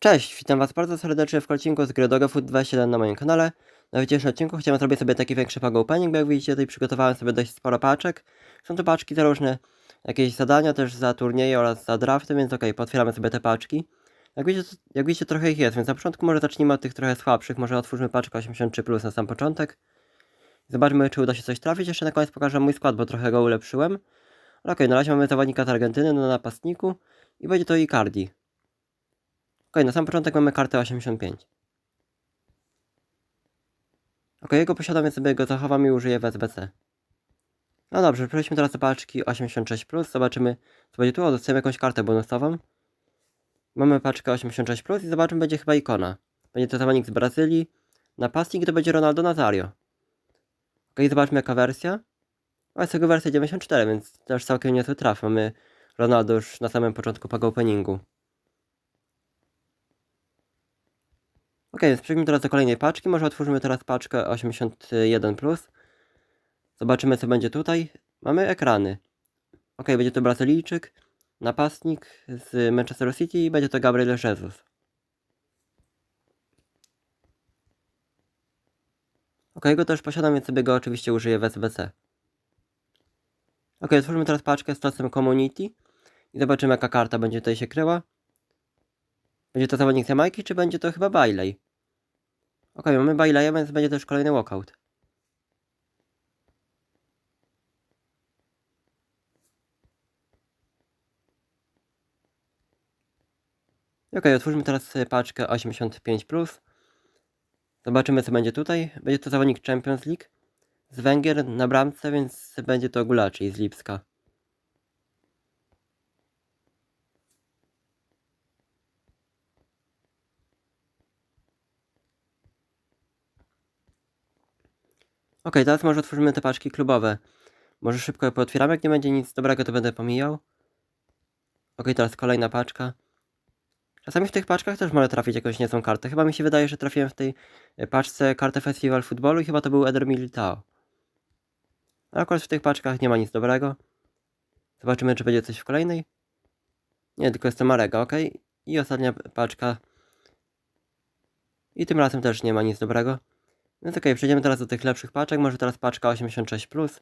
Cześć, witam was bardzo serdecznie w odcinku z gry Doga Food 27 na moim kanale. Na dzisiejszym odcinku chciałem zrobić sobie taki większy pago opening, bo jak widzicie tutaj przygotowałem sobie dość sporo paczek. Są to paczki za różne jakieś zadania, też za turnieje oraz za drafty, więc okej, potwieramy sobie te paczki. Jak widzicie, jak widzicie trochę ich jest, więc na początku może zacznijmy od tych trochę słabszych, może otwórzmy paczkę 83 plus na sam początek. Zobaczmy czy uda się coś trafić, jeszcze na koniec pokażę mój skład, bo trochę go ulepszyłem. Okej, na razie mamy zawodnika z Argentyny na napastniku i będzie to Icardi. Ok, na sam początek mamy kartę 85. Ok, jego posiadam, więc sobie go zachowam i użyję w SBC. No dobrze, przejdźmy teraz do paczki 86+, zobaczymy co będzie tu, o, dostajemy jakąś kartę bonusową. Mamy paczkę 86+, i zobaczymy, będzie chyba ikona. Będzie to zawodnik z Brazylii, napastnik to będzie Ronaldo Nazario. Ok, zobaczmy jaka wersja. A jest tego wersja 94, więc też całkiem niezły traf. Mamy Ronaldo już na samym początku pago openingu. Ok, więc przejdźmy teraz do kolejnej paczki. Może otworzymy teraz paczkę 81. Zobaczymy, co będzie tutaj. Mamy ekrany. Ok, będzie to Brazylijczyk, napastnik z Manchester City i będzie to Gabriel Jesus. Ok, go też posiadam, więc sobie go oczywiście użyję w SBC. Ok, otworzymy teraz paczkę z czasem Community i zobaczymy, jaka karta będzie tutaj się kryła. Będzie to zawodnik Jamajki, czy będzie to chyba Bailey? Ok, mamy Baileya, więc będzie też kolejny walkout. Ok, otwórzmy teraz paczkę 85+. Zobaczymy co będzie tutaj. Będzie to zawodnik Champions League z Węgier na bramce, więc będzie to Gulaczy z Lipska. Ok, teraz może otworzymy te paczki klubowe. Może szybko je pootwieramy, jak nie będzie nic dobrego, to będę pomijał. Ok, teraz kolejna paczka. Czasami w tych paczkach też może trafić jakąś niezłą kartę. Chyba mi się wydaje, że trafiłem w tej e, paczce kartę Festival Futbolu i chyba to był Eder Militao. Ale akurat w tych paczkach nie ma nic dobrego. Zobaczymy, czy będzie coś w kolejnej. Nie, tylko jest to Marega, ok. I ostatnia paczka. I tym razem też nie ma nic dobrego. Więc okej, przejdziemy teraz do tych lepszych paczek. Może teraz paczka 86+.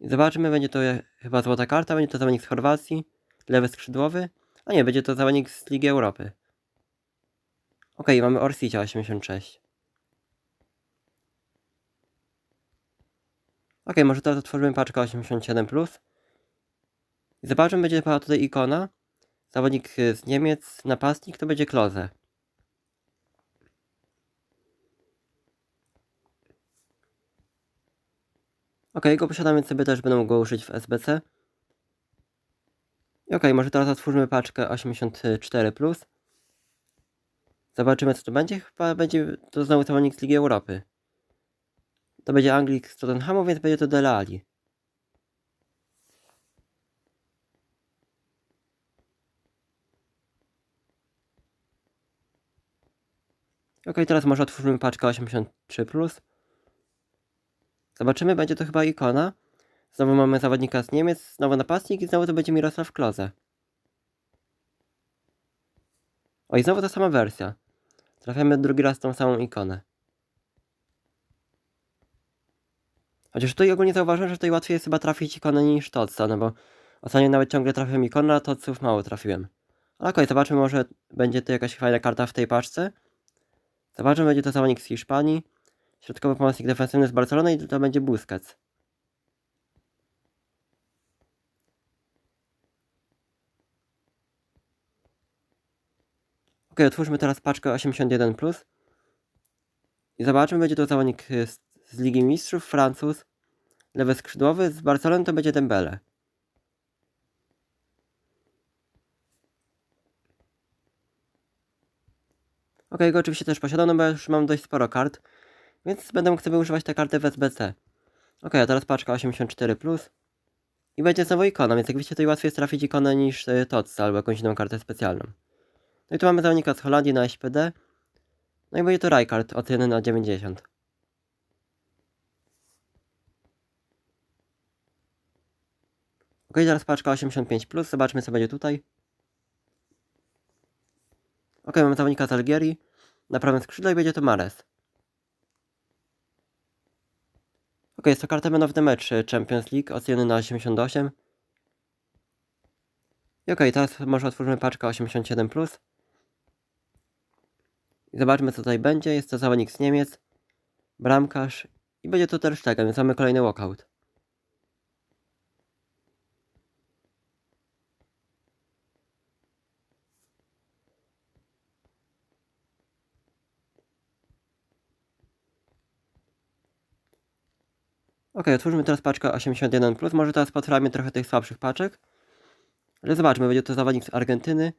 I zobaczymy, będzie to chyba złota karta, będzie to zawodnik z Chorwacji, lewy skrzydłowy. A nie, będzie to zawodnik z Ligi Europy. Okej, mamy Orsicia 86. Okej, może teraz otworzymy paczkę 87+. I zobaczymy, będzie tutaj ikona. Zawodnik z Niemiec, napastnik, to będzie Kloze. Ok, go posiadam, więc sobie też będę go użyć w SBC. Ok, może teraz otwórzmy paczkę 84+. Zobaczymy co to będzie. Chyba będzie to znowu zawodnik z Ligi Europy. To będzie Anglik z Tottenhamu, więc będzie to Dele Alli. Ok, teraz może otwórzymy paczkę 83+. Zobaczymy, będzie to chyba ikona. Znowu mamy zawodnika z Niemiec, znowu napastnik i znowu to będzie Mirosław Kloze. O i znowu ta sama wersja. Trafiamy drugi raz tą samą ikonę. Chociaż tutaj ogólnie zauważyłem, że tutaj łatwiej jest chyba trafić ikonę niż Totsa, no bo ostatnio nawet ciągle trafiłem ikonę, a Totsów mało trafiłem. Ale okej, zobaczymy, może będzie to jakaś fajna karta w tej paczce. Zobaczymy, będzie to zawodnik z Hiszpanii. Środkowy pomocnik defensywny z Barcelony i to będzie Busquets. Ok, otwórzmy teraz paczkę 81+. I zobaczymy, będzie to zawodnik z, z Ligi Mistrzów, Francuz. Lewy skrzydłowy, z Barcelony to będzie Dembele. Ok, go oczywiście też posiadam, no bo już mam dość sporo kart. Więc będę mógł sobie używać tę kartę w SBC. Ok, a teraz paczka 84+. I będzie znowu ikona, więc jak widzicie tutaj łatwiej jest trafić ikonę niż y, TOTS albo jakąś inną kartę specjalną. No i tu mamy zawodnika z Holandii na SPD. No i będzie to Rijkaard od 1 na 90. Ok, teraz paczka 85+, zobaczmy co będzie tutaj. Ok, mamy zawodnika z Algierii. Na prawym skrzydle będzie to Mares. Ok, jest to karta Man of the Match Champions League, oceniony na 88. I okej, teraz może otworzymy paczkę 87+. I zobaczmy co tutaj będzie. Jest to zawodnik z Niemiec, bramkarz i będzie to Ter Stegen, więc mamy kolejny walkout. Ok, otwórzmy teraz paczkę 81+. Może teraz potwieramy trochę tych słabszych paczek. Ale zobaczmy, będzie to zawodnik z Argentyny,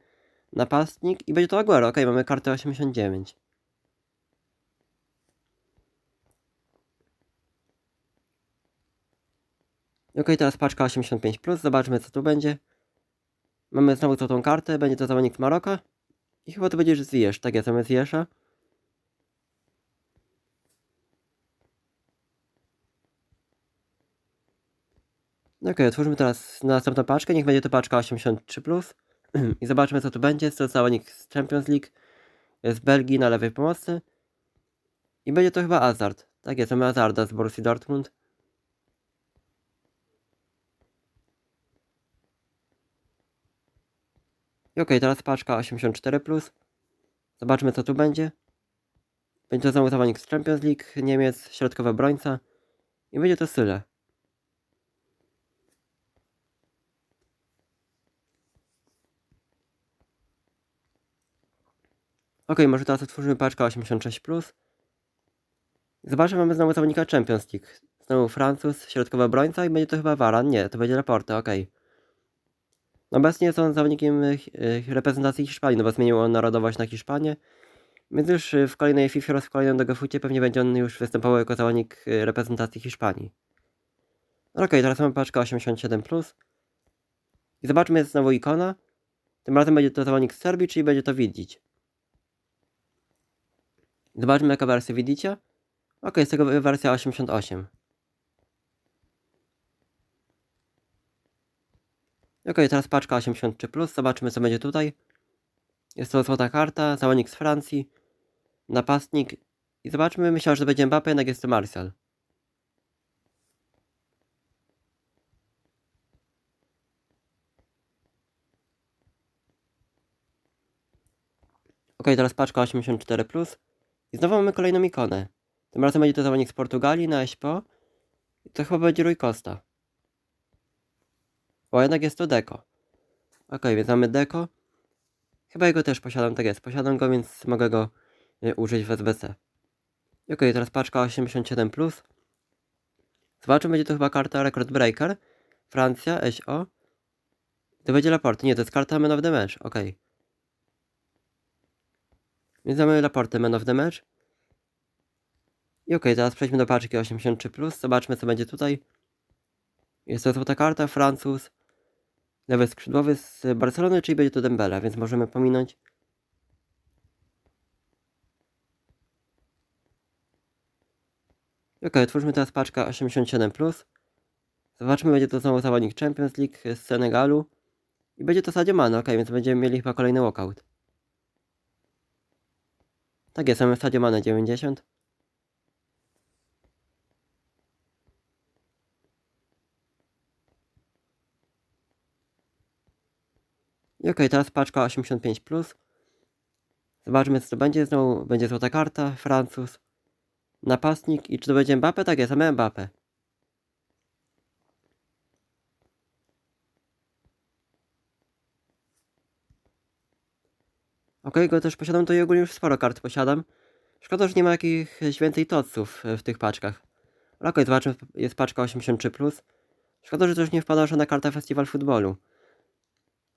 napastnik i będzie to Aguero. Ok, mamy kartę 89. Ok, teraz paczka 85+. Zobaczmy co tu będzie. Mamy znowu tą kartę, będzie to zawodnik z Maroka. I chyba to będzie już Ziyech, tak jest, mamy Ok, otwórzmy teraz następną paczkę. Niech będzie to paczka 83. I zobaczmy, co tu będzie. To zawodnik z Champions League z Belgii na lewej pomocy. I będzie to chyba Hazard. Tak jest, mamy Hazarda z Borussii Dortmund. I teraz paczka 84. Zobaczmy, co tu będzie. Będzie to znowu zawodnik z Champions League, Niemiec, środkowy obrońca. I będzie to Syle. Ok, może teraz otworzymy paczkę 86+. Zobaczmy, mamy znowu zawodnika Champions League. Znowu Francuz, środkowy obrońca i będzie to chyba Varan. Nie, to będzie Laporte, ok. Obecnie jest on zawodnikiem y, reprezentacji Hiszpanii, no bo zmienił on narodowość na Hiszpanię. Więc już y, w kolejnej FIFA oraz w kolejnym Dogofucie pewnie będzie on już występował jako zawodnik y, reprezentacji Hiszpanii. No ok, teraz mamy paczkę 87+. I zobaczmy, jest znowu ikona. Tym razem będzie to zawodnik z Serbii, czyli będzie to widzieć. Zobaczmy jaka wersja widzicie. Ok, jest tego wersja 88. Ok, teraz paczka 83+, zobaczmy co będzie tutaj. Jest to złota karta, zawodnik z Francji, napastnik. I zobaczmy, myślałem, że to będzie Mbappé, jednak jest to Martial. Ok, teraz paczka 84+. I znowu mamy kolejną ikonę. Tym razem będzie to zawodnik z Portugalii na SPO. I to chyba będzie Rui Costa. Bo jednak jest to Deco. Ok, więc mamy Deco. Chyba jego też posiadam, tak jest. Posiadam go, więc mogę go y, użyć w SBC. Ok, teraz paczka 87+. Zobaczymy, będzie to chyba karta Record Breaker. Francja, SO. To będzie Laporte. Nie, to jest karta Man of the Match. Ok. Więc mamy Laporte Man of the Match. I ok, teraz przejdźmy do paczki 83+. Zobaczmy, co będzie tutaj. Jest to złota karta, Francuz. Lewy skrzydłowy z Barcelony, czyli będzie to Dembele, więc możemy pominąć. Ok, otwórzmy teraz paczkę 87+. Zobaczmy, będzie to znowu zawodnik Champions League z Senegalu. I będzie to Sadio Mane, ok, więc będziemy mieli chyba kolejny walkout. Tak jest, mamy Sadio Mane 90. I ok, teraz paczka 85+. Zobaczmy co to będzie. Znowu będzie złota karta, Francuz, napastnik i czy to będzie Mbappe? Tak jest, mamy Mbappe. Ok, go też posiadam, to i ogólnie już sporo kart posiadam. Szkoda, że nie ma jakichś więcej toców w tych paczkach. Ok, zobaczmy, jest paczka 83+. Szkoda, że też nie wpadła żadna karta Festiwal Futbolu.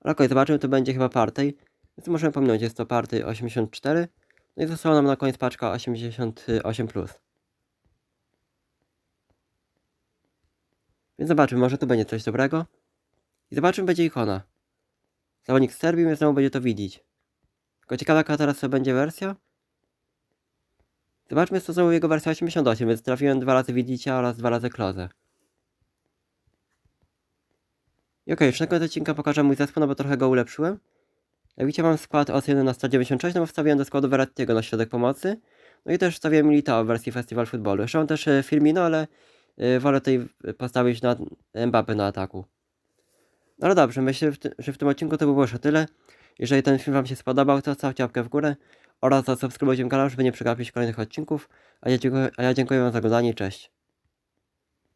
Ale okej, zobaczymy, to będzie chyba Partey. Więc możemy pominąć, jest to Partey 84. No i została nam na koniec paczka 88+. Więc zobaczymy, może tu będzie coś dobrego. I zobaczymy, będzie ikona. Zawodnik z Serbii, więc znowu będzie to widzieć. Tylko ciekawa, jaka teraz to będzie wersja. Zobaczmy, to znowu jego wersja 88, więc trafiłem dwa razy widzicie oraz dwa razy klozę. I okej, okay, już na koniec odcinka pokażę mój zespół, no bo trochę go ulepszyłem. Jak widzicie mam skład 1 na 196, no bo wstawiłem do składu Verrattiego na środek pomocy. No i też wstawiłem Militao w wersji Festival Footballu. Jeszcze mam też e, Firmino, ale e, wolę tutaj postawić na Mbappé na ataku. No ale dobrze, myślę, że w tym odcinku to by było już tyle. Jeżeli ten film Wam się spodobał, to stawcie łapkę w górę oraz zasubskrybujcie kanał, żeby nie przegapić kolejnych odcinków. A ja dziękuję, a ja dziękuję Wam za oglądanie cześć.